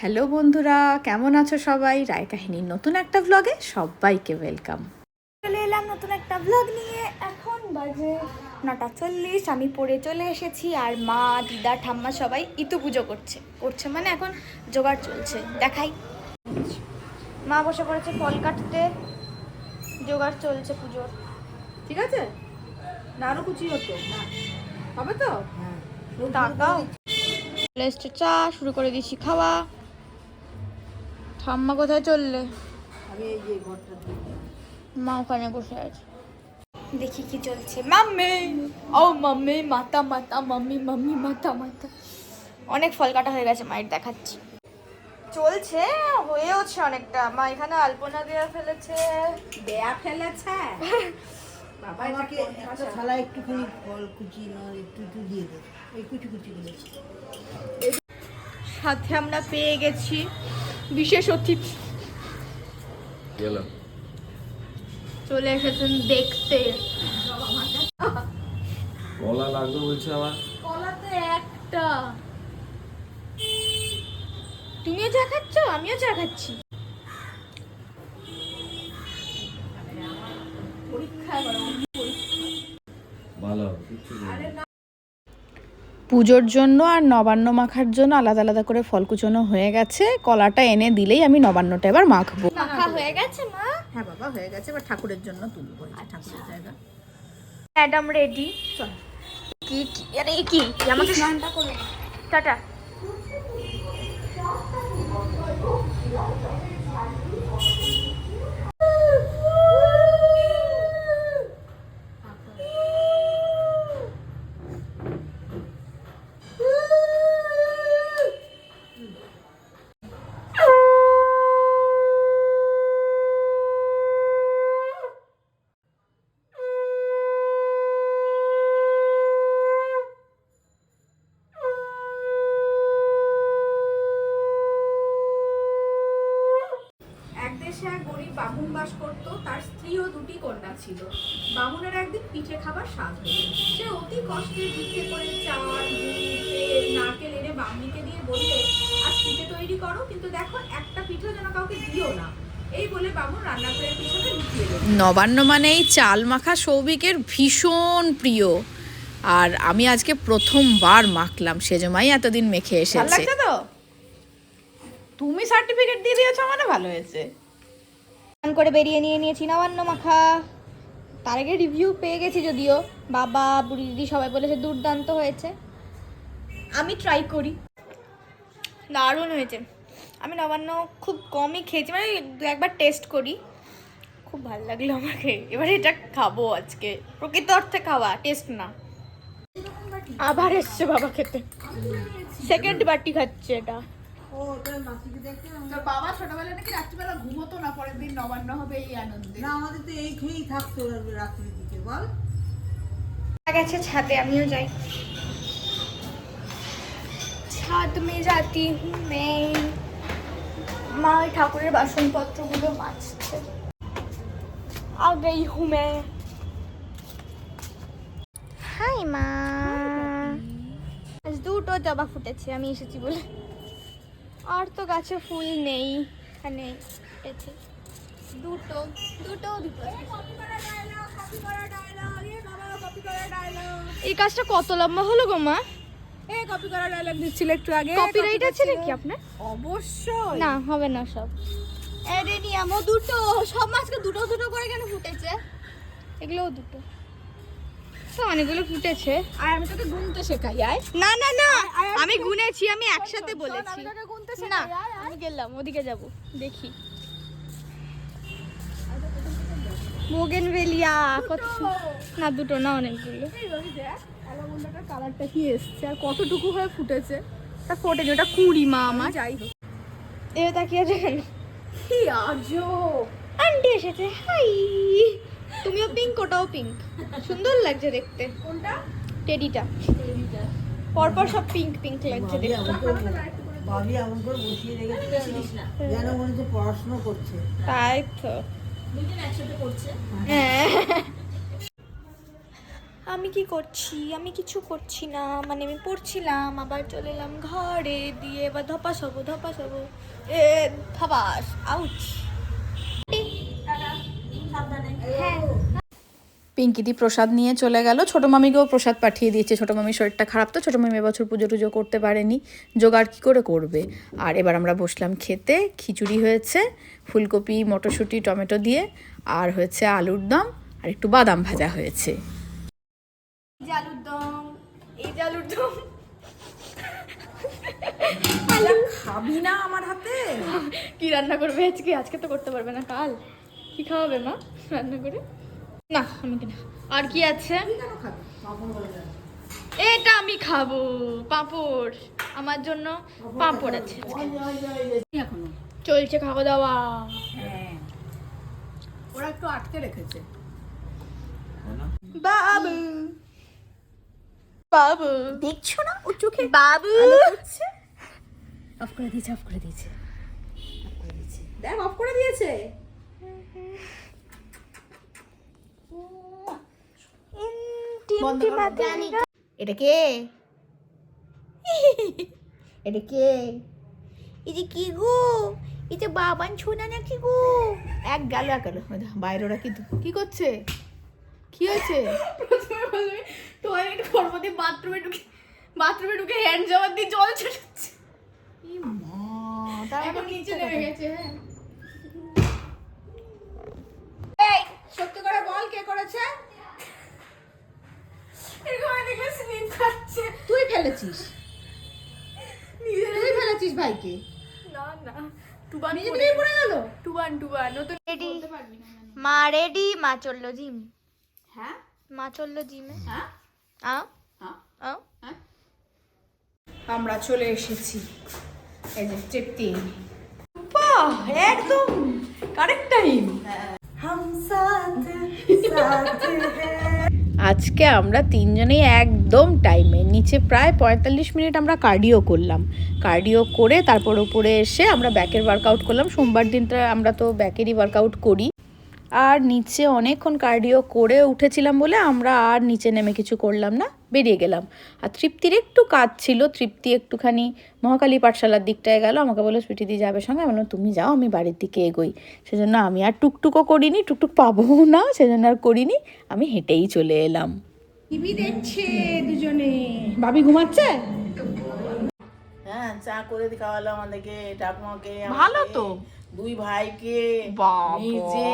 Hello বন্ধুরা কেমন আছো সবাই? রায় কাহিনীর নতুন একটা ব্লগে সবাইকে ওয়েলকাম চলে এলাম নতুন একটা ব্লগ নিয়ে। এখন বাজে নটা চল্লিশ আমি পড়ে চলে এসেছি আর মা দিদা ঠাম্মা সবাই ইতু পুজো করছে। করছে মানে এখন জোগাড় চলছে। দেখাই। মা বসে পড়েছে ফল কাটতে। জোগাড় চলছে পুজোর। ঠিক আছে? না আরও কুচি হতো। হবে তো? টাকাও। চলে এসছে চা শুরু করে দিয়েছি খাওয়া। ঠাম্মা কোথায় চললে? মা ওখানে বসে আছে। দেখি কি চলছে। মাম্মি! ও মাম্মি মাতা মাতা মাম্মি মাম্মি মাতা মাতা। অনেক ফল কাটা হয়ে গেছে মায়ের দেখাচ্ছি। চলছে হয়েওছে অনেকটা। মা এখানে আলপনা দেওয়া ফেলেছে। দেয়া ফেলেছে? বাবা আমাকে একটা থালা একটুখানি ফল কুচি না একটু একটু দিয়ে দে। এই কুচি কুচি গুলো সাথে আমরা পেয়ে গেছি বিশেষ অতিথি। চলে এসেছেন দেখতে। কলা লাগবে বলছে আমার। কলা তো একটা। তুমিও চা খাচ্ছ? আমিও চা খাচ্ছি। পুজোর জন্য আর নবান্ন মাখার জন্য আলাদা আলাদা করে ফল কুচোনো হয়ে গেছে। কলাটা এনে দিলেই আমি নবান্নটা এবার মাখবো। মাখা হয়ে গেছে মা? হ্যাঁ বাবা হয়ে গেছে। এবার ঠাকুরের জন্য তুলবো ঠাকুরের জায়গা। Madam ready? কি কি আরে কি? আমাকে স্নানটা করে টাটা এক দেশে এক গরিব বামুন বাস করত তার স্ত্রী ও দুটি কন্যা ছিল। বামুনের একদিন পিঠে খাবার স্বাদ হলো। সে অতি কষ্টে ভিক্ষে করে চাল নারকেল এনে বামনিকে দিয়ে বললে আজ পিঠে তৈরি করো কিন্তু দেখো একটা পিঠে যেন কাউকে দিও না। এই বলে বামুন রান্নাঘরের পিছনে লুকিয়ে নবান্ন মানেই চাল মাখা সৌভিকের ভীষণ প্রিয়। আর আমি আজকে প্রথমবার মাখলাম সেজমাই এতদিন মেখে এসেছে। তো? তুমি সার্টিফিকেট দিয়ে দিয়েছ মানে ভালো হয়েছে। করে বেরিয়ে নিয়ে নিয়েছি নবান্ন মাখা। তার আগে রিভিউ পেয়ে গেছি যদিও। বাবা, বুড়ি দিদি সবাই বলেছে দুর্দান্ত হয়েছে। আমি ট্রাই করি। দারুণ হয়েছে। আমি নবান্ন খুব কমই খেয়েছি মানে দু একবার টেস্ট করি। খুব ভালো লাগল আমাকে। এবার এটা খাব আজকে। প্রকৃত অর্থে খাওয়া টেস্ট না। আবার এসছে বাবা খেতে। সেকেন্ড বাটি খাচ্ছে এটা। তোর বাবা ছোটবেলা নাকি রাত্রিবেলা ঘুমোতো না পরের দিন নবান্ন হবে এই আনন্দে। না আমাদের তো এই খেয়েই থাকতো রাত্রির দিকে বল। গেছে ছাদে আমিও যাই। ছাদ মে যাতি মে মা ওই ঠাকুরের বাসনপত্রগুলো মাজছে। আ গই হুঁ মে হাই মা। আজ দুটো জবা ফুটেছে আমি এসেছি বলে। আর তো গাছে ফুল নেই এখানে দুটো দুটো দুটো। এই কাজটা কত লম্বা হলো গো মা? কপি করা ডায়লগ দিচ্ছিল একটু আগে কপিরাইট আছে নাকি আপনার? অবশ্যই। না হবে না সব। দুটো সব মাছকে দুটো দুটো করে কেন ফুটেছে? এগুলোও দুটো। তো অনেকগুলো ফুটেছে। আর আমি তোকে গুনতে শেখাই আয়। না না না আমি গুনেছি আমি একসাথে বলেছি। আমি না আমি গেলাম ওদিকে যাব দেখি। মোগেন কত না দুটো না অনেকগুলো। এই অ্যালামন্ডাটার কালারটা কি এসছে আর কতটুকু হয়ে ফুটেছে। তা ফোটেনি ওটা কুড়ি মা আমার। যাই হোক। এবার তাকিয়ে দেখেন কি আজব। আন্টি এসেছে হাই। তুমিও পিঙ্ক ওটাও পিঙ্ক সুন্দর লাগছে দেখতে। কোনটা? টেডিটা পরপর সব পিঙ্ক পিঙ্ক লাগছে দেখতে। আমাকে এমন করে বসিয়ে রেখেছে যেন মনে হচ্ছে পড়াশোনা করছে। তাই তো। হ্যাঁ। আমি কি করছি? আমি কিছু করছি না। মানে আমি পড়ছিলাম আবার চলে এলাম ঘরে দিয়ে এবার ধপাস হব ধপাস হব। এ ধপাস আউচ পিঙ্কিদি প্রসাদ নিয়ে চলে গেল। ছোটো মামিকেও প্রসাদ পাঠিয়ে দিয়েছে। ছোটো মামির শরীরটা খারাপ তো ছোটো মামি এবছর পুজো টুজো করতে পারেনি। জোগাড় কী করে করবে? আর এবার আমরা বসলাম খেতে। খিচুড়ি হয়েছে ফুলকপি মটরশুঁটি টমেটো দিয়ে আর হয়েছে আলুর দম আর একটু বাদাম ভাজা হয়েছে। আলুর দম এই যে আলুর দম। খাবি না আমার হাতে। কি রান্না করবে আজকে? আজকে তো করতে পারবে না কাল। কি খাওয়াবে মা রান্না করে? না আমাকে না আর কি আছে? এটা আমি খাব পাঁপড়। আমার জন্য পাঁপড় আছে চলছে খাওয়া দাওয়া। ওরা একটু আটকে রেখেছে। বাবু। বাবু। দেখছ না? ও চোখে বাবু। অফ করে দিয়েছে অফ করে দিয়েছে অফ করে দিয়েছে। দেখ অফ করে দিয়েছে। এটা কে? এটা কে? এই কি গো? যে বাবান ছোনা নাকি গো? এক গেল এক গেল। বাইরে ওরা কি কি করছে? কি হয়েছে? টয়লেট করব দিয়ে বাথরুমে ঢুকে বাথরুমে ঢুকে হ্যান্ড জামার দিয়ে জল ছেড়েছে এখন নিচে নেমে গেছে। হ্যাঁ। সত্যি করে বল কে করেছে এরকম দেখলে স্লিপ খাচ্ছে তুই ফেলেছিস। তুই ফেলেছিস ভাইকে। না না। টুবান নিজে পড়ে গেল? টুবান টুবান। নতুন রেডি মা রেডি মা চলল জিম হ্যাঁ? মা চলল জিমে হ্যাঁ? আও। হ্যাঁ? আও। আমরা চলে এসেছি। এই যে তৃপ্তি বাহ একদম। কারেক্ট টাইম হাম সাথ সাথ হ্যায় আজকে আমরা তিনজনেই একদম টাইমে নিচে প্রায় পঁয়তাল্লিশ মিনিট আমরা কার্ডিও করলাম। কার্ডিও করে তারপর উপরে এসে আমরা ব্যাকের ওয়ার্কআউট করলাম। সোমবার দিনটা আমরা তো ব্যাকেরই ওয়ার্কআউট করি। আর নিচে অনেকক্ষণ কার্ডিও করে উঠেছিলাম বলে আমরা আর নিচে নেমে কিছু করলাম না বেরিয়ে গেলাম। আর তৃপ্তির একটু কাজ ছিল তৃপ্তি একটুখানি মহাকালী পাঠশালার দিকটায় গেল আমাকে বলে সুইটিদি যাবে সঙ্গে? আমি বললাম তুমি যাও আমি বাড়ির দিকে এগোই। সেজন্য আমি আর টুকটুকও করিনি টুকটুক পাবো না সেজন্য আর করিনি আমি হেঁটেই চলে এলাম। টিভি দেখছে দুজনে। বাবি ঘুমাচ্ছে? হ্যাঁ চা করে খাওয়ালো আমাদেরকে ঠাকুমাকে ভালো তো। দুই ভাইকে বাবা। নিজে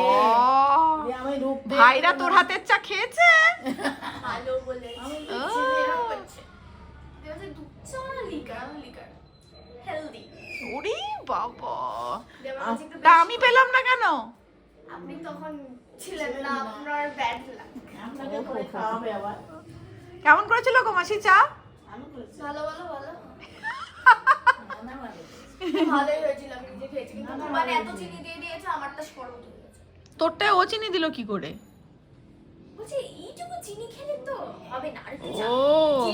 আমি রূপ ভাইরা তোর হাতের চা খেয়েছে? ভালো বলে আমি ওরে বাবা। তা আমি পেলাম না কেন? আপনি তখন ছিলেন না আপনার ব্যাড লাগ আপনাকে করে খাওয়াবে আবার। কেমন করেছিল গো মাসি চা? ভালো ভালো ভালো। ভালোই হয়েছিল আমি নিজে খেয়েছি। কিন্তু মানে এত চিনি দিয়ে দিয়েছে আমারটা শরবত হয়ে গেছে। তোরটায় ও চিনি দিল কি করে? বলছি এইটুকু চিনি খেলে তো হবে না আর একটু চা। ও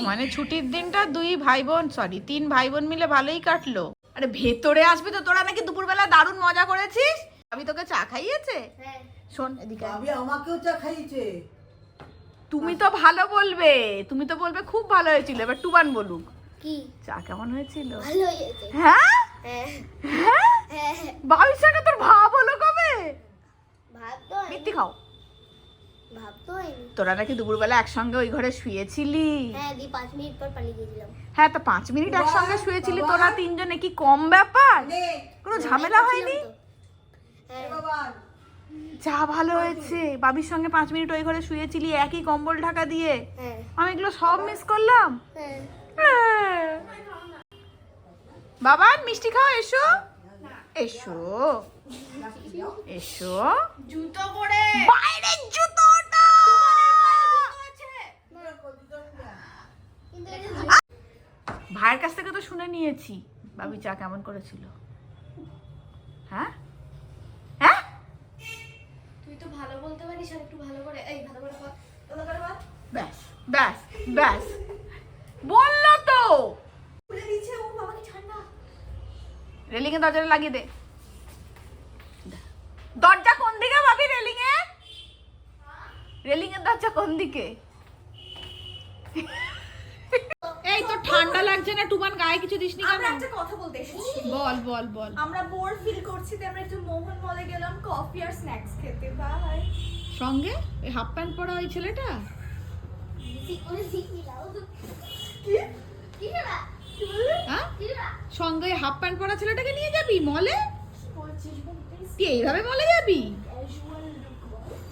মানে ছুটির দিনটা দুই ভাই বোন সরি তিন ভাই বোন মিলে ভালোই কাটলো। আরে ভেতরে আসবি তো তোরা নাকি দুপুরবেলা দারুণ মজা করেছিস? আমি তোকে চা খাইয়েছে? হ্যাঁ। শোন এদিকে। ভাবি আমাকেও চা খাইয়েছে। তুমি তো ভালো বলবে তুমি তো বলবে খুব ভালো হয়েছিল এবার টুবান বলুক। কি? চা কেমন হয়েছিল? ভালো হয়েছে। হ্যাঁ? হ্যাঁ। বাবির সঙ্গে তোর ভাব হলো কবে? ভাত খাও। তোরা নাকি দুপুরবেলা একসঙ্গে ওই ঘরে শুয়েছিলি? হ্যাঁ দি পাঁচ মিনিট পর পালিয়ে গিয়েছিলাম। হ্যাঁ তো পাঁচ মিনিট একসঙ্গে শুয়েছিলি তোরা তিনজনে কি কম ব্যাপার? কোনো ঝামেলা হয়নি? হ্যাঁ যা ভালো হয়েছে। বাবির সঙ্গে পাঁচ মিনিট ওই ঘরে শুয়েছিলি একই কম্বল ঢাকা দিয়ে। হ্যাঁ। আমি এগুলো সব মিস করলাম? হ্যাঁ। হ্যাঁ। বাবা মিষ্টি খাও এসো। এসো। এসো। জুতো পরে। বাইরের জুতোটা ভাইয়ের কাছ থেকে তো শুনে নিয়েছি। বাবি চা কেমন করেছিল? হ্যাঁ? হ্যাঁ? তুই তো ভালো বলতে পারিস আর একটু ভালো করে। এই ভালো করে ভালো করে ব্যাস ব্যাস ব্যাস। বলল তো। খুলে দিচ্ছে ও বাবা কি ঠান্ডা রেলিং এ দরজাটা লাগিয়ে দে। দরজা কোন দিকে ভাবি রেলিং এ রেলিং এর দরজা কোন দিকে? এই তো ঠান্ডা লাগছে না টুমান গায়ে কিছু দিসনি আমরা কেন একটা কথা বলতে এসেছি। বল বল বল। আমরা বোর ফিল করছি তাই আমরা একটু মোহন মলে গেলাম কফি আর স্ন্যাক্স খেতে বাই সঙ্গে? এই হাফ প্যান্ট পরা ওই ছেলেটা? হ্যাঁ? সঙ্গে হাফ প্যান্ট পরা ছেলেটাকে নিয়ে যাবি মলে তুই এইভাবে মলে যাবি?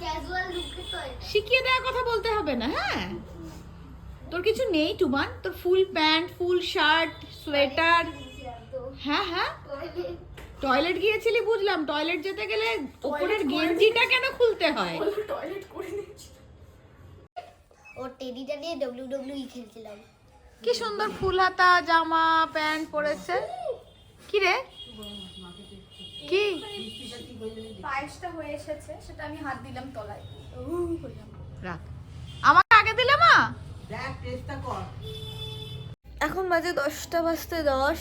ক্যাজুয়াল লুকে তো শিখিয়ে দেওয়ার কথা বলতে হবে না হ্যাঁ? তোর কিছু নেই টুমান? তোর full pant full shirt sweater হ্যাঁ হ্যাঁ? টয়লেট গিয়েছিলি বুঝলাম। টয়লেট যেতে গেলে উপরের গেঞ্জিটা কেন খুলতে হয়? ও টেডিটা দিয়ে ডব্লিউ ডব্লিউ খেলছিলাম। কি সুন্দর ফুল হাতা জামা প্যান্ট পরেছে। কি রে? কি? পায়েসটা হয়ে এসেছে সেটা আমি হাত দিলাম তলায়। রাখ। আমাকে আগে দিলে মা? দেখ চেষ্টা কর। এখন বাজে দশটা বাজতে দশ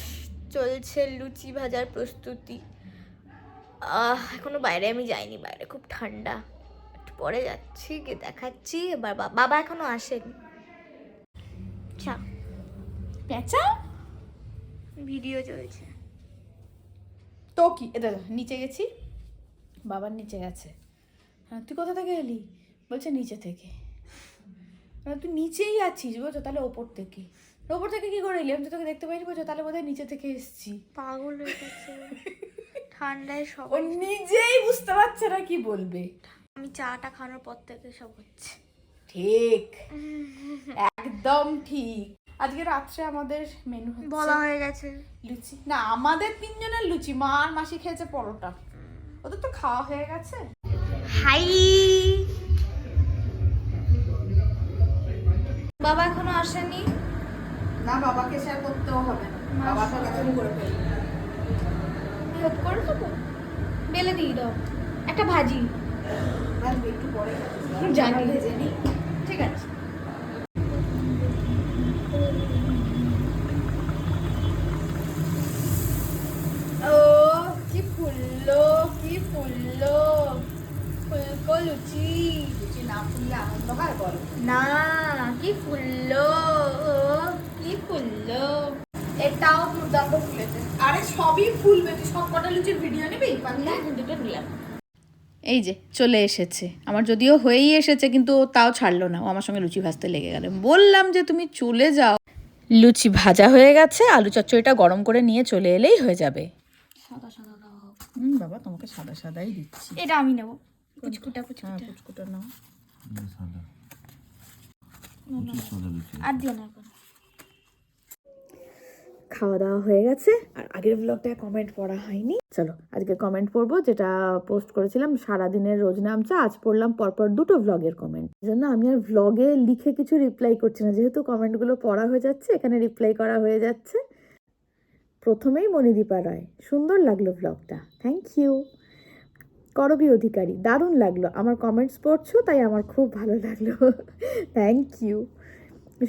চলছে লুচি ভাজার প্রস্তুতি। আহ এখনও বাইরে আমি যাইনি বাইরে খুব ঠান্ডা। একটু পরে যাচ্ছি গিয়ে দেখাচ্ছি এবার বা- বাবা এখনও আসেনি। চা। পেঁচা ভিডিও চলছে। তো কি? এটা নিচে গেছি। বাবার নিচে গেছে। হ্যাঁ তুই কোথা থেকে এলি? বলছে নিচে থেকে। হ্যাঁ, তুই নিচেই আছিস বলছো তাহলে ওপর থেকে। ওপর থেকে কি করে এলি? আমি তো তোকে দেখতে পাইনি বলছো তাহলে বোধহয় নিচে থেকে এসেছি। পাগল হয়ে গেছে। ঠান্ডায় সব ও নিজেই বুঝতে পারছে না কি বলবে। আমি চাটা খাওয়ানোর পর থেকে সব হচ্ছে। ঠিক। একদম ঠিক। আজকে রাত্রে আমাদের মেনু বলা হয়ে গেছে। লুচি। না আমাদের তিনজনের লুচি মা আর মাসি খেয়েছে পরোটা। ওদের তো খাওয়া হয়ে গেছে। হাই। বাবা এখনও আসেনি? না বাবাকে শেয়ার করতেও হবে। না বাবা তো গেছে করে ফেলবে। হেল্প করে দেবো বেলে দিই দাও। একটা ভাজি। একটু পরে জানি। ঠিক আছে ও কি ফুললো কি ফুললো ফুলকো লুচি লুচি না হয় কি ফুললো? কি ফুললো? এটাও দুর্দান্ত ফুলেছে। আরে সবই ফুলবে তুই সব কটা লুচির ভিডিও নিবি? পারলে দুটো নিলাম। এই যে চলে এসেছে। আমার যদিও হয়েই এসেছে কিন্তু তাও ছাড়লো না। ও আমার সঙ্গে লুচি ভাজতে লেগে গেল। বললাম যে তুমি চলে যাও। লুচি ভাজা হয়ে গেছে আলু চচ্চড়িটা গরম করে নিয়ে চলে এলেই হয়ে যাবে। সাদা সাদা হুম বাবা তোমাকে সাদা সাদাই দিচ্ছি। এটা আমি নেব। কুচকুটা কুচকুটা হ্যাঁ পুচকুটা নাও। খাওয়া দাওয়া হয়ে গেছে আর আগের ব্লগটায় কমেন্ট পড়া হয়নি। চলো আজকে কমেন্ট পড়ব যেটা পোস্ট করেছিলাম সারাদিনের রোজ নামচা আজ পড়লাম পরপর দুটো ভ্লগের কমেন্ট জন্য আমি আর ভ্লগে লিখে কিছু রিপ্লাই করছি না যেহেতু কমেন্টগুলো পড়া হয়ে যাচ্ছে এখানে রিপ্লাই করা হয়ে যাচ্ছে। প্রথমেই মণিদীপা রায় সুন্দর লাগল ভ্লগটা থ্যাংক ইউ করবি অধিকারী। দারুণ লাগল। আমার কমেন্টস পড়ছো, তাই আমার খুব ভালো লাগল। থ্যাংক ইউ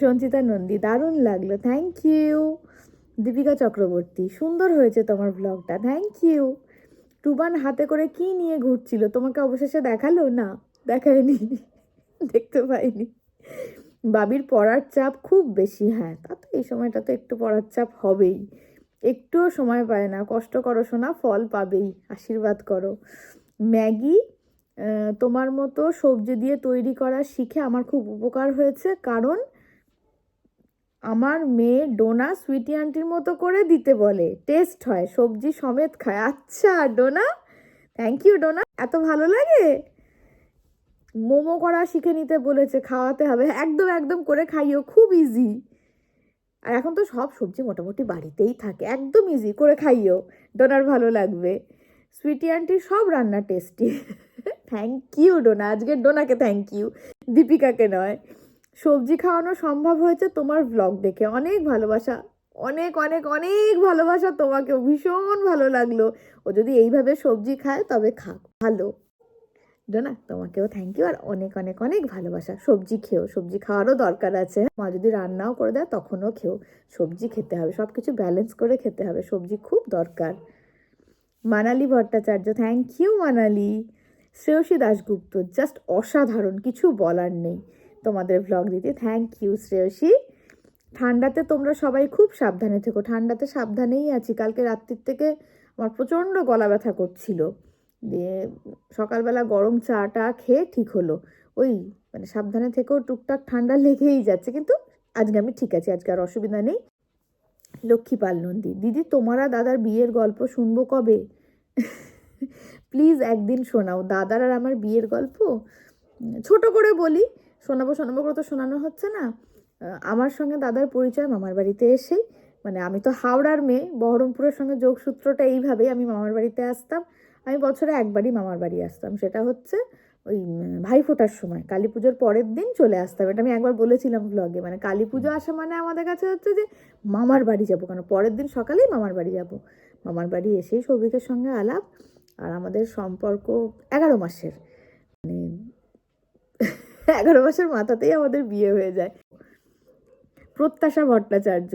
সঞ্চিতা নন্দী, দারুণ লাগল। থ্যাংক ইউ দীপিকা চক্রবর্তী, সুন্দর হয়েছে তোমার ব্লগটা থ্যাংক ইউ টুবান হাতে করে কি নিয়ে ঘুরছিল? তোমাকে অবশেষে দেখাল? না, দেখায়নি। দেখতে পাইনি। বাবির পড়ার চাপ খুব বেশি। হ্যাঁ তা তো এই সময়টা তো একটু পড়ার চাপ হবেই। একটুও সময় পায় না। কষ্ট করো শোনা ফল পাবেই। আশীর্বাদ করো। ম্যাগি তোমার মতো সবজি দিয়ে তৈরি করা শিখে আমার খুব উপকার হয়েছে। কারণ আমার মেয়ে ডোনা সুইটি আন্টির মতো করে দিতে বলে। টেস্ট হয়, সবজি সমেত খায়। আচ্ছা ডোনা থ্যাংক ইউ ডোনা। এত ভালো লাগে? মোমো করা শিখে নিতে বলেছে, খাওয়াতে হবে। একদম একদম করে খাইও, খুব ইজি আর এখন তো সব সবজি মোটামুটি বাড়িতেই থাকে। একদম ইজি করে খাইও। ডোনার ভালো লাগবে। সুইটি আন্টির সব রান্না টেস্টি থ্যাংক ইউ ডোনা আজকের ডোনাকে থ্যাংক ইউ দীপিকাকে নয়। সবজি খাওয়ানো সম্ভব হয়েছে তোমার ব্লগ দেখে। অনেক ভালোবাসা, অনেক অনেক অনেক ভালোবাসা তোমাকেও ভীষণ ভালো লাগল। ও যদি এইভাবে সবজি খায়, তবে খাক। ভালো। ডোনা তোমাকেও থ্যাংক ইউ আর অনেক অনেক অনেক ভালোবাসা। সবজি খেও। সবজি খাওয়ারও দরকার আছে। মা যদি রান্নাও করে দেয়, তখনও খেও। সবজি খেতে হবে। সব কিছু ব্যালেন্স করে খেতে হবে। সবজি খুব দরকার। Manali Bhattacharya thank you Manali. Shreyasi Dasgupta just অসাধারণ, কিছু বলার নেই। তোমাদের ভ্লগ দিতে থ্যাংক ইউ শ্রেয়সী। ঠান্ডাতে তোমরা সবাই খুব সাবধানে থেকো। ঠান্ডাতে সাবধানেই আছি। কালকে রাত্রির থেকে আমার প্রচণ্ড গলা ব্যথা করছিল। দিয়ে সকালবেলা গরম চাটা খেয়ে ঠিক হলো। ওই মানে সাবধানে থেকেও টুকটাক ঠান্ডা লেগেই যাচ্ছে। কিন্তু আজকে আমি ঠিক আছি। আজকে আর অসুবিধা নেই। লক্ষ্মী পাল নন্দী দিদি, তোমারা দাদার বিয়ের গল্প শুনব কবে? প্লিজ একদিন শোনাও। দাদার আর আমার বিয়ের গল্প? ছোট করে বলি, শোনাবো শোনাবো করে তো শোনানো হচ্ছে না। আমার সঙ্গে দাদার পরিচয় মামার বাড়িতে এসেই। মানে আমি তো হাওড়ার মেয়ে, বহরমপুরের সঙ্গে যোগসূত্রটা এইভাবেই আমি মামার বাড়িতে আসতাম। আমি বছরে একবারই মামার বাড়ি আসতাম। সেটা হচ্ছে ওই উম, ভাইফোঁটার সময়। কালী পুজোর পরের দিন চলে আসতাম এটা আমি একবার বলেছিলাম ব্লগে মানে কালী পুজো আসা মানে আমাদের কাছে হচ্ছে যে মামার বাড়ি যাব। কেন পরের দিন সকালেই মামার বাড়ি যাব। মামার বাড়ি এসেই সৌভিকের সঙ্গে আলাপ আর আমাদের সম্পর্ক এগারো মাসের। মানে এগারো মাসের মাথাতেই আমাদের বিয়ে হয়ে যায়। প্রত্যাশা ভট্টাচার্য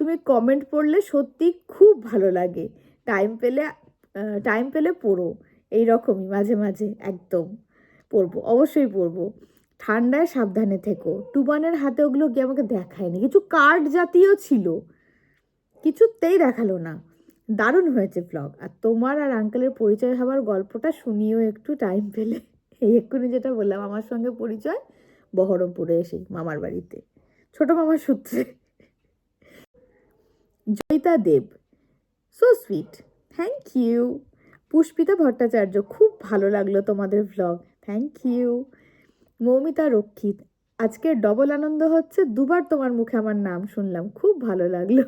তুমি কমেন্ট পড়লে সত্যি খুব ভালো লাগে। টাইম পেলে টাইম পেলে পড়ো। এই রকমই মাঝে মাঝে একদম। পড়ব অবশ্যই পড়ব ঠান্ডায় সাবধানে থেকো। টুবানের হাতে ওগুলো গিয়ে আমাকে দেখায়নি। কিছু কার্ড জাতীয় ছিল। কিছুতেই দেখাল না। দারুণ হয়েছে ব্লগ আর তোমার আর আঙ্কেলের পরিচয় হওয়ার গল্পটা শুনিও একটু টাইম পেলে। এই এক্ষুনি যেটা বললাম, আমার সঙ্গে পরিচয় বহরমপুরে এসে মামার বাড়িতে। ছোট মামার সূত্রে। Joyita Deb. So sweet thank you Pushpita Bhattacharya, খুব ভালো লাগল তোমাদের ভ্লগ থ্যাংক ইউ মৌমিতা রক্ষিত, আজকে ডবল আনন্দ হচ্ছে, দুবার তোমার মুখে আমার নাম শুনলাম, খুব ভালো লাগল।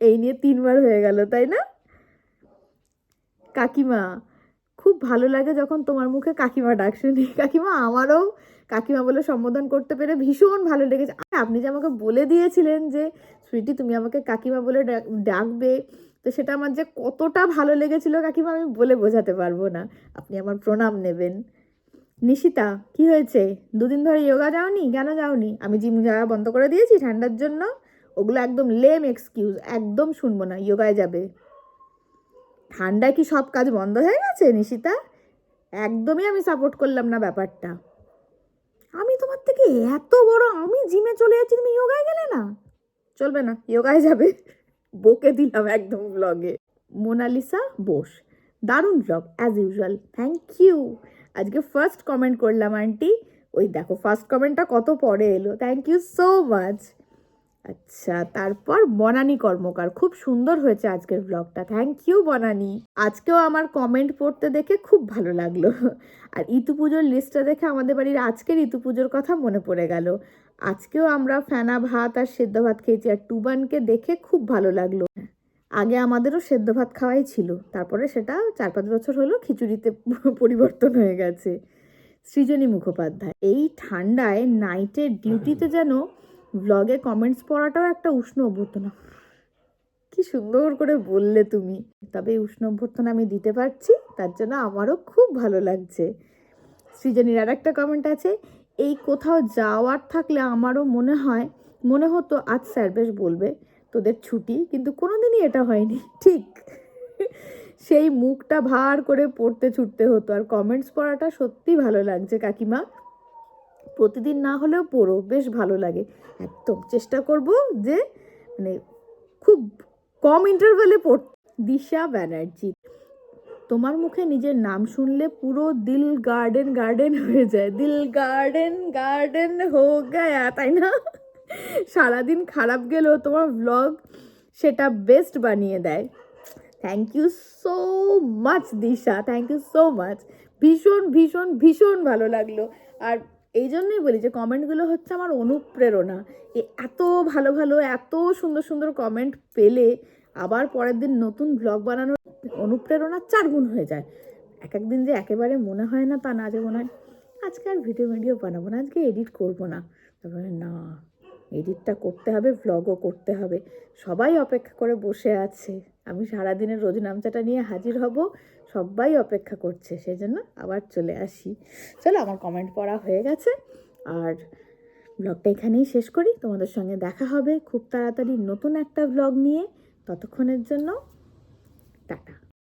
এই নিয়ে তিনবার হয়ে গেল, তাই না? কাকিমা, খুব ভালো লাগে যখন তোমার মুখে কাকিমা ডাক শুনি। কাকিমা, আমারও কাকিমা বলে সম্বোধন করতে পেরে ভীষণ ভালো লেগেছে। আর, আপনি যে আমাকে বলে দিয়েছিলেন যে, সুইটি, তুমি আমাকে কাকিমা বলে ডাক- ডাকবে, তো সেটা আমার যে কতটা ভালো লেগেছিল কাকিমা, আমি বলে বোঝাতে পারব না। আপনি আমার প্রণাম নেবেন। নিশিতা, কি হয়েছে? দুদিন ধরে যোগা যাওনি? কেন যাওনি? আমি জিম যাওয়া বন্ধ করে দিয়েছি ঠান্ডার জন্য? ওগুলো একদম লেম এক্সকিউজ একদম শুনব না যোগায় যাবে। ঠান্ডায় কি সব কাজ বন্ধ হয়ে গেছে, নিশিতা? একদমই আমি সাপোর্ট করলাম না ব্যাপারটা। আমি তোমার থেকে এত বড়, আমি জিমে চলে যাচ্ছি, তুমি যোগায় গেলে না? চলবে না যোগায় যাবে। বকে দিলাম একদম ব্লগে মোনালিসা, বোস। দারুণ blog as usual thank you আজকে ফার্স্ট কমেন্ট করলাম আন্টি ওই দেখো ফার্স্ট কমেন্টটা কত পরে এলো। থ্যাংক ইউ সো মাচ আচ্ছা তারপর বনানি কর্মকার। খুব সুন্দর হয়েছে আজকের ব্লগটা থ্যাংক ইউ বনানি। আজকেও আমার কমেন্ট পড়তে দেখে খুব ভালো লাগল। আর ইতু পুজোর লিস্টটা দেখে আমাদের বাড়ির আজকের ইতু পুজোর কথা মনে পড়ে গেল। আজকেও আমরা ফেনা ভাত আর সেদ্ধ ভাত খেয়েছি, আর টুবানকে দেখে খুব ভালো লাগল। আগে আমাদেরও সেদ্ধ ভাত খাওয়াই ছিল। তারপরে সেটা চার পাঁচ বছর হলো খিচুড়িতে পরিবর্তন হয়ে গেছে। সৃজনী মুখোপাধ্যায়, এই ঠান্ডায় নাইটের ডিউটিতে যেন ব্লগে কমেন্টস পড়াটাও একটা উষ্ণ অভ্যর্থনা। কি সুন্দর করে বললে তুমি। তবে এই উষ্ণ অভ্যর্থনা আমি দিতে পারছি, তার জন্য আমারও খুব ভালো লাগছে। সৃজনীর আর একটা কমেন্ট আছে, এই কোথাও যাওয়ার থাকলে আমারও মনে হয়, মনে হতো আজ স্যার বেশ বলবে। তোদের ছুটি, কিন্তু কোনোদিনই এটা হয়নি। ঠিক। সেই মুখটা ভার করে পড়তে ছুটতে হতো। আর কমেন্টস পড়াটা সত্যি ভালো লাগছে, কাকিমা। প্রতিদিন না হলেও পড়ো, বেশ ভালো লাগে। একদম চেষ্টা করব যে মানে খুব কম ইন্টারভ্যালে পড় দিশা ব্যানার্জি, তোমার মুখে নিজের নাম শুনলে পুরো দিল গার্ডেন গার্ডেন হয়ে যায়। দিল গার্ডেন গার্ডেন হো গায়া, তাই না? সারাদিন খারাপ গেলেও তোমার ব্লগ সেটা বেস্ট বানিয়ে দেয়। Thank you so much Disha. Thank you so much ভীষণ ভীষণ ভীষণ ভালো লাগল। আর এই জন্যই বলি যে কমেন্টগুলো হচ্ছে আমার অনুপ্রেরণা। এত ভালো ভালো, এত সুন্দর সুন্দর কমেন্ট পেলে আবার পরের দিন নতুন ব্লগ বানানোর অনুপ্রেরণা চার গুণ হয়ে যায়। এক একদিন যে একেবারে মনে হয় না তা না যে মনে হয়, আজকে আর ভিডিও ভিডিও বানাবো না, আজকে এডিট করব না। তারপরে না। এডিটটা করতে হবে ভ্লগও করতে হবে। সবাই অপেক্ষা করে বসে আছে। আমি সারাদিনের রোজ নামচাটা নিয়ে হাজির হব, সবাই অপেক্ষা করছে সেই জন্য আবার চলে আসি। চলো, আমার কমেন্ট পড়া হয়ে গেছে। আর ব্লগটা এখানেই শেষ করি। তোমাদের সঙ্গে দেখা হবে খুব তাড়াতাড়ি নতুন একটা ব্লগ নিয়ে। ততক্ষণের জন্য টাটা।